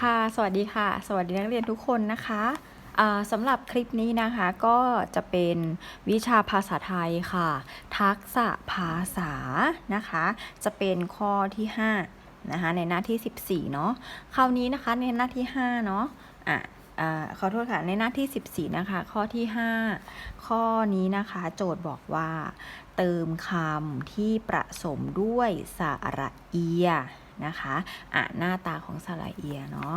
ค่ะสวัสดีค่ะ สวัสดีนักเรียนทุกคนนะคะสำหรับคลิปนี้นะคะก็จะเป็นวิชาภาษาไทยค่ะ ทักษะภาษานะคะ จะเป็นข้อที่5นะคะในหน้าที่ 14เนาะคราวนี้นะคะในหน้าที่5เนาะอะขอโทษค่ะในหน้าที่ 14 นะคะ ข้อที่ 5 ข้อนี้นะคะ โจทย์บอกว่า เติมคำที่ประสมด้วยสระเอีย นะคะอะหน้าตาของสระเอียเนาะ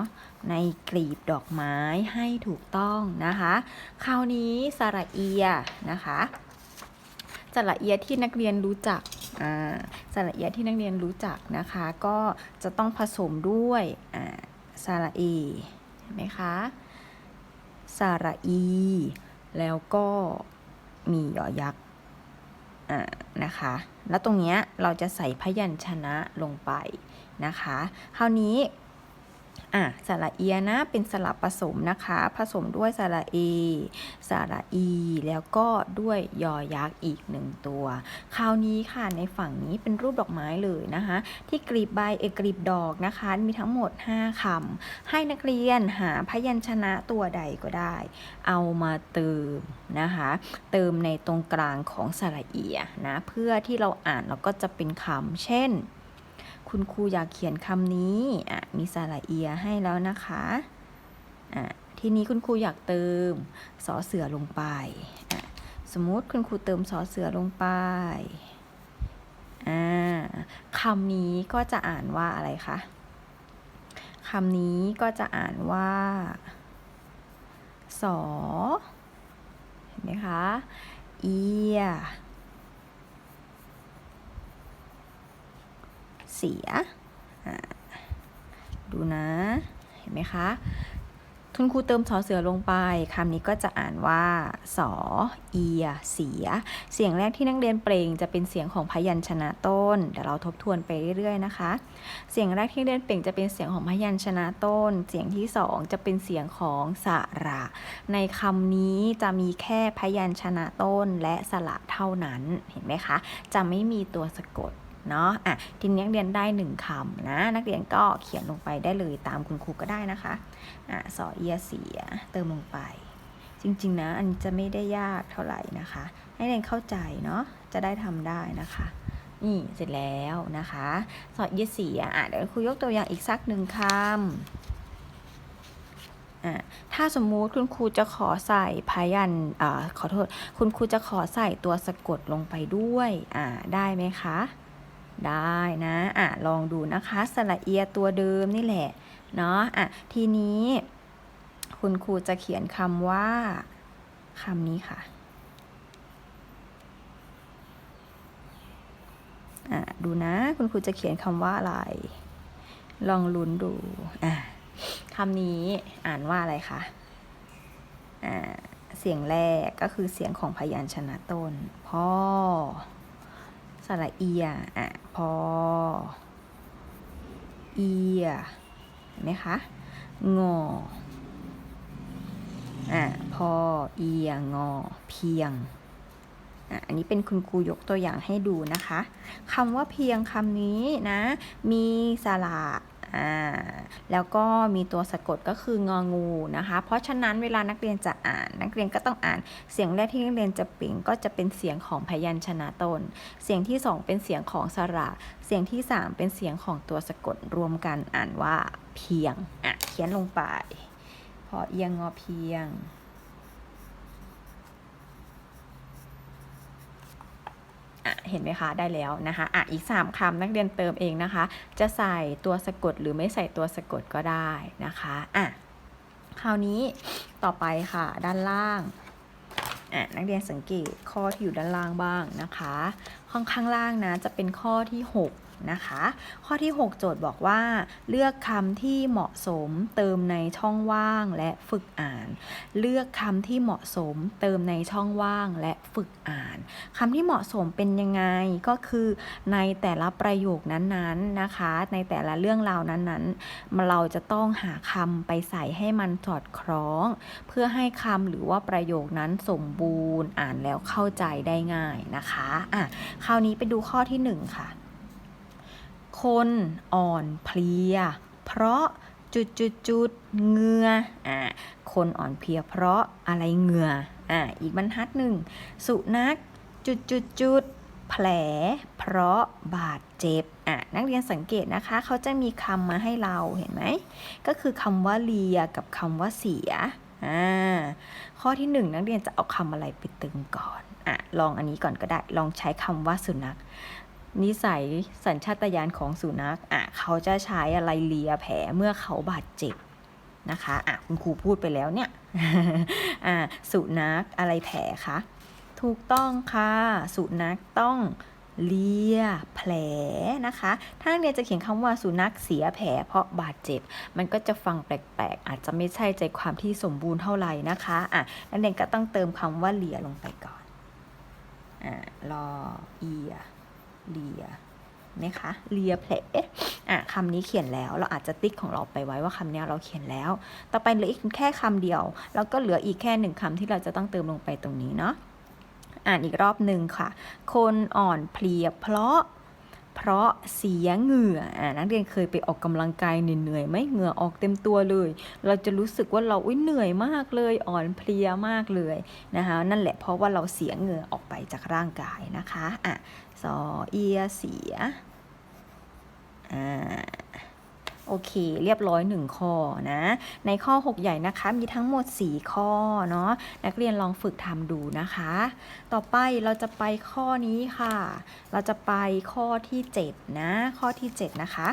ในกลีบดอกไม้ให้ถูกต้องนะคะ คราวนี้สระเอียนะคะสระเอียที่นักเรียนรู้จักอ่าสระเอียที่นักเรียนรู้จักนะคะ ก็จะต้องผสมด้วยอ่าสระเอเห็นไหมคะสระอี แล้วก็มียอยักษ์นะคะ แล้วตรงเนี้ยเราจะใส่พยัญชนะลงไป นะคะ คราวนี้อะสระเอียนะเป็นสระผสมนะคะ ผสมด้วยสระเอสระอี แล้วก็ด้วยยอยักษ์อีกหนึ่งตัว คราวนี้ค่ะในฝั่งนี้เป็นรูปดอกไม้เลยนะคะ ที่กลีบใบเอกลีบดอกนะคะ มีทั้งหมด 5คำให้นักเรียนหาพยัญชนะตัวใดก็ได้ เอามาเติมนะคะ เติมในตรงกลางของสระเอียนะเพื่อที่เราอ่านแล้วก็จะเป็นคำเช่น คุณครูอยากเขียนคำนี้อะมีสระเอียให้แล้วนะคะอะทีนี้คุณครูอยากเติมสอเสือลงไปอะสมมติคุณครูเติมสอเสือลงไปอ่าคำนี้ก็จะอ่านว่าอะไรคะคำนี้ก็จะอ่านว่าสอเห็นไหมคะ เอีย เสีย ดูนะ เห็นไหมคะ ทุนครูเติมสอเสือลงไปคำนี้ก็จะอ่านว่าสอเอีย เสีย เสียงแรกที่นักเรียนเปล่งจะเป็นเสียงของพยัญชนะต้น เดี๋ยวเราทบทวนไปเรื่อยๆนะคะ เสียงแรกที่นักเรียนเปล่งจะเป็นเสียงของพยัญชนะต้น เสียงที่สองจะเป็นเสียงของสระ ในคำนี้จะมีแค่พยัญชนะต้นและสระเท่านั้น เห็นไหมคะ จะไม่มีตัวสะกด เนาะอะทีนี้นักเรียนได้หนึ่งคำนะ นักเรียนก็เขียนลงไปได้เลยตามคุณครูก็ได้นะคะอะสอเอียเสียเติมลงไป จริงๆนะอันจะไม่ได้ยากเท่าไหร่นะคะ ให้เรียนเข้าใจเนาะจะได้ทำได้นะคะนี่เสร็จแล้วนะคะ สอเอียเสียอะเดี๋ยวครูยกตัวอย่างอีกสักหนึ่งคำอะถ้าสมมุติคุณครูจะขอใส่พยัญอ่าขอโทษ คุณครูจะขอใส่ตัวสะกดลงไปด้วยอ่าได้ไหมคะ ได้นะอะลองดูนะคะสระเอียตัวเดิมนี่แหละเนาะอะทีนี้ คุณครูจะเขียนคำว่าคำนี้ค่ะอะดูนะ คุณครูจะเขียนคำว่าอะไร ลองลุ้นดูอะคำนี้อ่านว่าอะไรคะอ่าเสียงแรกก็คือเสียงของพยัญชนะต้นพ่อ สระเอียอะพอ เอียเห็นไหมคะงออะพอเอียงอ เพียงอะอันนี้เป็นคุณครูยกตัวอย่างให้ดูนะคะคำว่าเพียงคำนี้นะ มีสระ อ่าแล้วก็มีตัวสะกดก็คืององูนะคะ เพราะฉะนั้นเวลานักเรียนจะอ่าน นักเรียนก็ต้องอ่าน เสียงแรกที่นักเรียนจะเปล่งก็จะเป็นเสียงของพยัญชนะต้นเสียงที่สองเป็นเสียงของสระ เสียงที่สามเป็นเสียงของตัวสะกดรวมกันอ่านว่าเพียงอะเขียนลงไป พอเอียงงอเพียง อะ เห็นไหมคะได้แล้วนะคะอะอีก 3คำนักเรียนเติมเองนะคะ จะใส่ตัวสะกดหรือไม่ใส่ตัวสะกดก็ได้นะคะอะคราวนี้ต่อไปค่ะด้านล่างอะนักเรียนสังเกตข้อที่อยู่ด้านล่างบ้างนะคะ ข้างข้างล่างนะจะเป็นข้อที่ 6 นะคะ ข้อที่ 6 โจทย์บอกว่า เลือกคำที่เหมาะสมเติมในช่องว่างและฝึกอ่าน เลือกคำที่เหมาะสมเติมในช่องว่างและฝึกอ่านคำที่เหมาะสมเป็นยังไงก็คือในแต่ละประโยคนั้นๆนะคะ ในแต่ละเรื่องราวนั้นๆ เราจะต้องหาคำไปใส่ให้มันสอดคล้อง เพื่อให้คำหรือว่าประโยคนั้นสมบูรณ์อ่านแล้วเข้าใจได้ง่ายนะคะอะคราวนี้ไปดูข้อที่หนึ่งค่ะ คนอ่อนเพลีย เพราะจุดจุดจุดเงืออ่าคนอ่อนเพลียเพราะอะไรเงืออ่าอีกบรรทัดหนึ่ง สุนัขจุดจุดจุดแผล เพราะบาดเจ็บอะนักเรียนสังเกตนะคะ เขาจะมีคำมาให้เราเห็นไหม ก็คือคำว่าเลียกับคำว่าเสียอ่าข้อที่หนึ่งนักเรียนจะเอาคำอะไรไปเติมก่อนอะลองอันนี้ก่อนก็ได้ ลองใช้คำว่าสุนัข นิสัยสัญชาตญาณของสุนัขอะเขาจะใช้อะไรเลียแผลเมื่อเขาบาดเจ็บนะคะอะคุณครูพูดไปแล้วเนี่ยอะสุนัขอะไรแผลคะถูกต้องค่ะสุนัขต้องเลียแผลนะคะ ถ้านักเรียนจะเขียนคำว่าสุนัขเสียแผลเพราะบาดเจ็บ มันก็จะฟังแปลกๆ อาจจะไม่ใช่ใจความที่สมบูรณ์เท่าไหร่นะคะอะนักเรียนก็ต้องเติมคำว่าเลียลงไปก่อนอะรอเอีย เลียไหมคะเลียแผลอะคำนี้เขียนแล้ว เราอาจจะติ๊กของเราไปไว้ว่าคำนี้เราเขียนแล้ว ต่อไปเหลืออีกแค่คำเดียว แล้วก็เหลืออีกแค่หนึ่งคำที่เราจะต้องเติมลงไปตรงนี้เนาะ อ่านอีกรอบหนึ่งค่ะ คนอ่อนเพลียเพราะ เพราะเสียเหงื่ออ่นักเรียนเคยไปออกกำลังกายเหนื่อยๆไหมเหงื่อออกเต็มตัวเลย เราจะรู้สึกว่าเราอุ้ยเหนื่อยมากเลยอ่อนเพลียมากเลยนะคะนั่นแหละเพราะว่าเราเสียเหงื่อออกไปจากร่างกายนะคะอะสอเอียเสียอ่า โอเค เรียบร้อยหนึ่งข้อนะ ในข้อ 6 ใหญ่นะคะ มีทั้งหมด 4 ข้อเนาะนักเรียนลองฝึกทำดูนะคะ ต่อไปเราจะไปข้อนี้ค่ะ เราจะไปข้อที่ 7 นะ ข้อที่ 7 นะคะ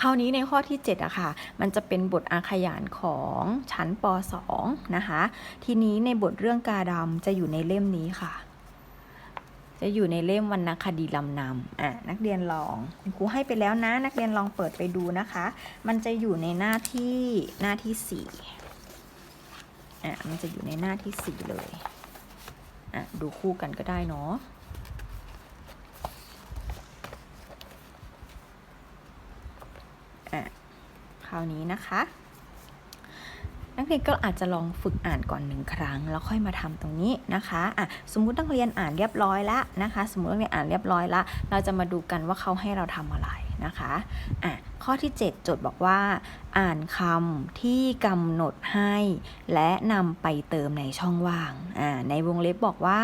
คราวนี้ในข้อที่7อะค่ะ มันจะเป็นบทอาขยานของชั้นป .2 นะคะ ทีนี้ในบทเรื่องกาดำจะอยู่ในเล่มนี้ค่ะ จะอยู่ในเล่มวรรณคดีลำนำอะนักเรียนลองคุณครูให้ไปแล้วนะ นักเรียนลองเปิดไปดูนะคะ มันจะอยู่ในหน้าที่หน้าที่สี่อะมันจะอยู่ในหน้าที่สี่เลยอะดูคู่กันก็ได้เนาะอะคราวนี้นะคะ นักเรียนก็อาจจะลองฝึกอ่านก่อนหนึ่งครั้ง แล้วค่อยมาทำตรงนี้นะคะอะสมมุตินักเรียนอ่านเรียบร้อยแล้วนะคะ สมมุตินักเรียนอ่านเรียบร้อยแล้วเราจะมาดูกันว่าเขาให้เราทำอะไรนะคะอะ ข้อที่7โจทย์บอกว่า อ่านคำที่กำหนดให้ และนำไปเติมในช่องว่างอ่าในวงเล็บบอกว่า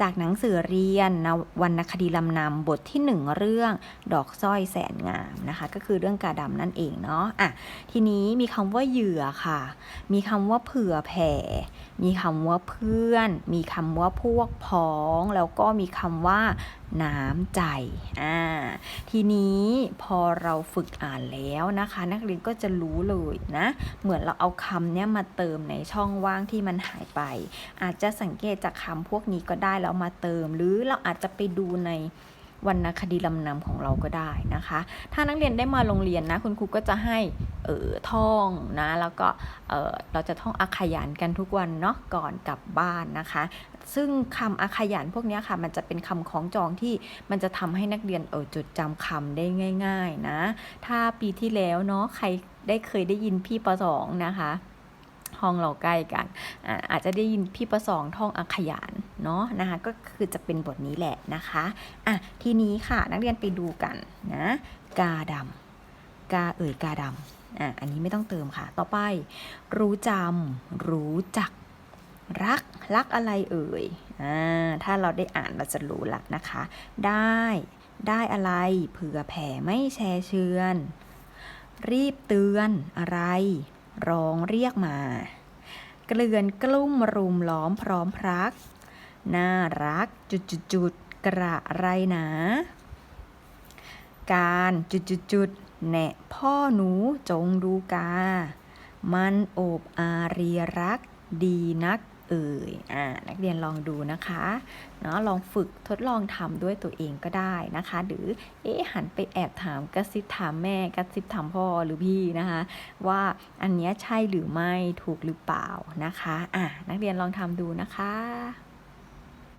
จากหนังสือเรียนนวรรณคดีลำนำบทที่ 1 เรื่องดอกสร้อยแสนงามนะคะ ก็คือเรื่องกาดำนั่นเองเนาะอะทีนี้มีคำว่าเหยื่อค่ะ มีคำว่าเผื่อแผ่ มีคำว่าเพื่อน มีคำว่าพวกพ้อง แล้วก็มีคำว่าน้ำใจ อ่า ทีนี้พอเราฝึกอ่านแล้วนะคะ นักเรียนก็จะรู้เลยนะ เหมือนเราเอาคำเนี้ยมาเติมในช่องว่างที่มันหายไป อาจจะสังเกตจากคำพวกนี้ก็ได้แล้วมาเติม หรือเราอาจจะไปดูใน วรรณคดีลำนำของเราก็ได้นะคะ ถ้านักเรียนได้มาโรงเรียนนะคุณครูก็จะให้เออท่องนะแล้วก็เออเราจะท่องอาขยานกันทุกวันเนาะก่อนกลับบ้านนะคะ ซึ่งคำอาขยานพวกนี้ค่ะ มันจะเป็นคำของจองที่มันจะทำให้นักเรียนเออจดจำคำได้ง่าย ๆนะ ถ้าปีที่แล้วเนาะใครได้เคยได้ยินพี่ประสองนะคะห้องเราใกล้กันอาอาจจะได้ยินพี่ประสองท่องอักขยาน เนาะนะคะก็คือจะเป็นบทนี้แหละนะคะอะทีนี้ค่ะนักเรียนไปดูกันนะกาดำกาเอ่ยกาดำอะอันนี้ไม่ต้องเติมค่ะ ต่อไป รู้จำรู้จักรักรักอะไรเอ่ยอ่าถ้าเราได้อ่านเราจะรู้ละนะคะ ได้ได้อะไรเผื่อแผ่ไม่แชร์เชือน รีบเตือนอะไร ร้องเรียกมา เกลื่อนกลุ้มรุมล้อมพร้อมพรัก น่ารักจุดจุดจุดๆกระไรหนา การจุดจุดจุดๆแหนะพ่อหนูจงดูกา มันโอบอารีรักดีนักเอ่ยอ่านักเรียนลองดูนะคะเนาะลองฝึกทดลองทำด้วยตัวเองก็ได้นะคะ หรือเอ๊ะหันไปแอบถามกระซิบถามแม่กระซิบถามพ่อหรือพี่นะคะ ว่าอันนี้ใช่หรือไม่ถูกหรือเปล่านะคะอะนักเรียนลองทำดูนะคะ